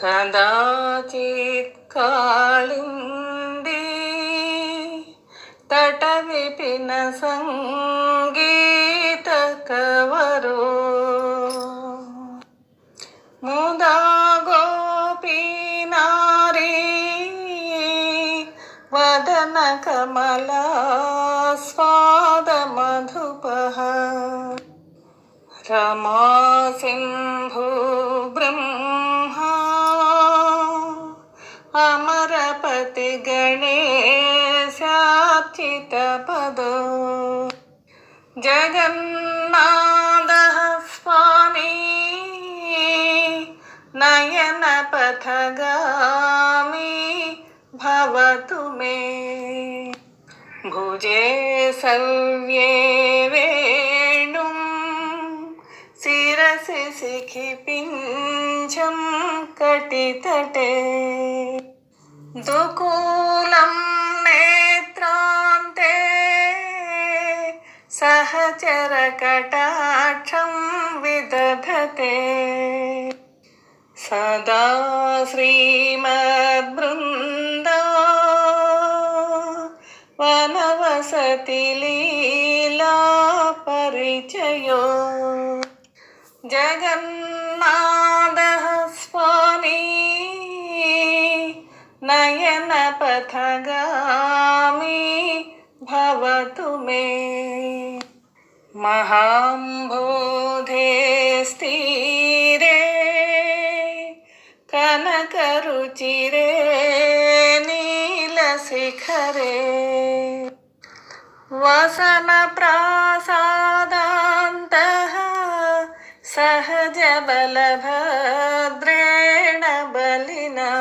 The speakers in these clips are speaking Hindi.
कदाचित् कालिन्दी तटविपिनसङ्गीतकवरो मुदा गोपीनारी वदनकमला स्वादमधुपः रमा सिन्धु ब्रह्मा अमरपति गणेशाच्युतपदो जगन्नाथः स्वामी नयनपथगामी भवतु मे भुजे सव्ये वेणुं शिरसि शिखिपिञ्जं कटितटे दुकूलं नेत्रान्ते सहचरकटाक्षं विदधते सदा श्रीमद्बृन्दा वनवसति लीला नयनपथगामी भवतु मे। महाम्बोधे स्थिरे कनकरुचिरे नीलशिखरे। वसनप्रासादान्तः सहजबलभद्रेण बलिना।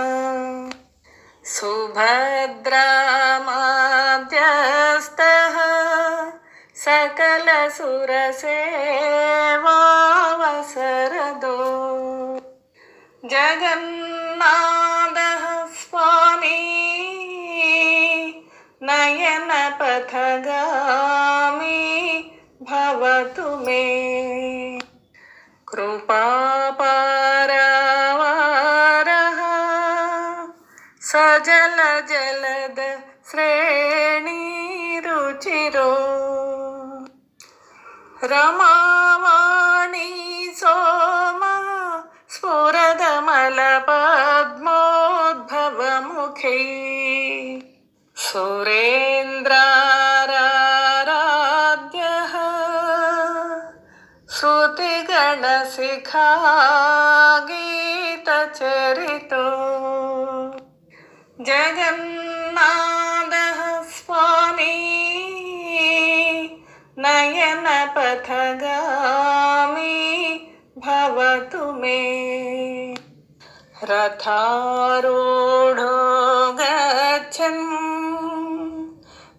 सुभद्रामाद्यस्तः सकलसुरसेवावसरदो। जगन्नाथः स्वामी नयनपथगामी भवतु मे। ജലദ ശ്രേണി രുചിരോ. രമാവാണി സോമ സ്ഫുരതമല പദ്മോദ്ഭവമുഖേ സുരേന്ദ്രാരാധ്യ ശ്രുതിഗണശിഖാഗീതചരിതോ जगन्नाथः स्वामी नयनपथगामी भवतु मे। रथारूढो गच्छन्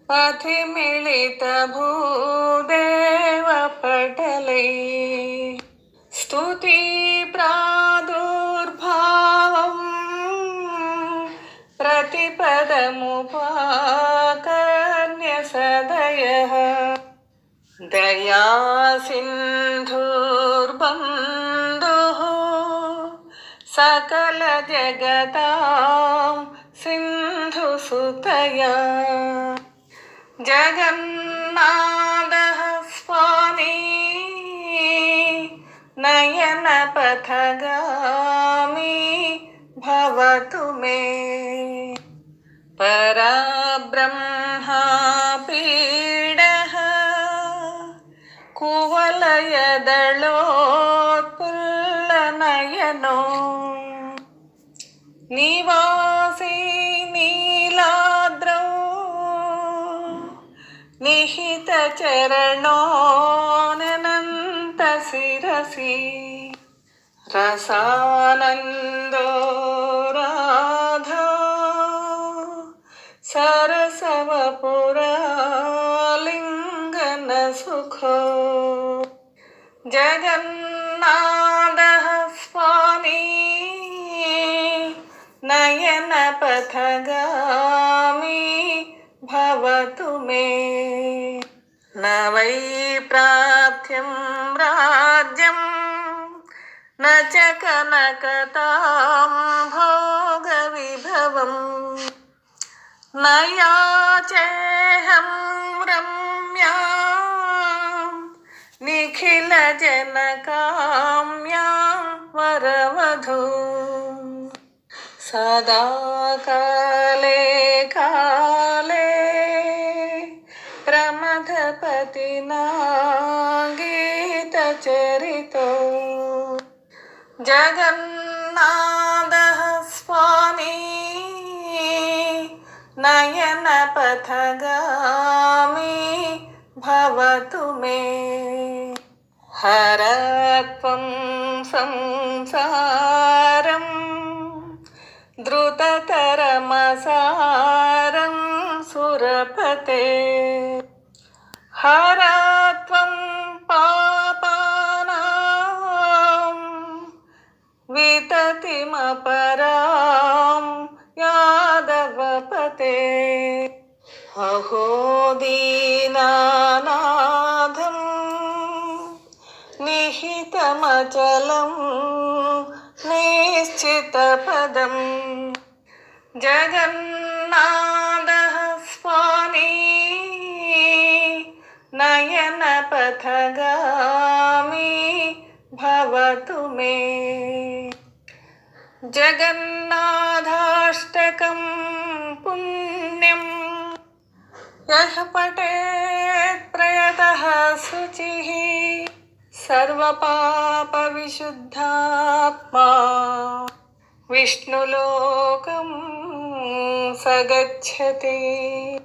पथि मिलितभूदेवपटले प्रतिपदमुपाकर्ण्य सदयः दया सिन्धुर्बन्धुः सकलजगतां सिन्धुसुतया। जगन्नाथः स्वामी नयन नयनपथगामी भवतु मे। परब्रह्मापीडः कुवलयदळोत्पुल्लनयनो निवासी नीलाद्रौ निहितचरणोऽनन्तशिरसि रसानन्दो जगन्नाथः स्वामी नयनपथगामी भवतु मे न वै प्राप्त्यं राज्यं न च कनकतां भोगविभवम् न याचेऽहं रम् निखिलजनकाम्या वरवधू सदा काले काले प्रमथपतिना गीतचरितो जगन्नाथः स्वामी नयनपथगामी भवतु मे। ഹരത്വം സംസാരം ദ്രുതതരമസാരം സുരപതേ ഹരത്വം പാപാനാം വിതതിമപരാം യാദവപതേ അഹോ ദീനാനാം निहितमचलं निश्चितपदम्। जगन्नाथः स्वामी नयनपथगामी भवतु मे। जगन्नाथाष्टकं पुण्यम्। यः पठेत् प्रयतः शुचिः सर्वपापविशुद्धात्मा। विष्णुलोकं स गच्छति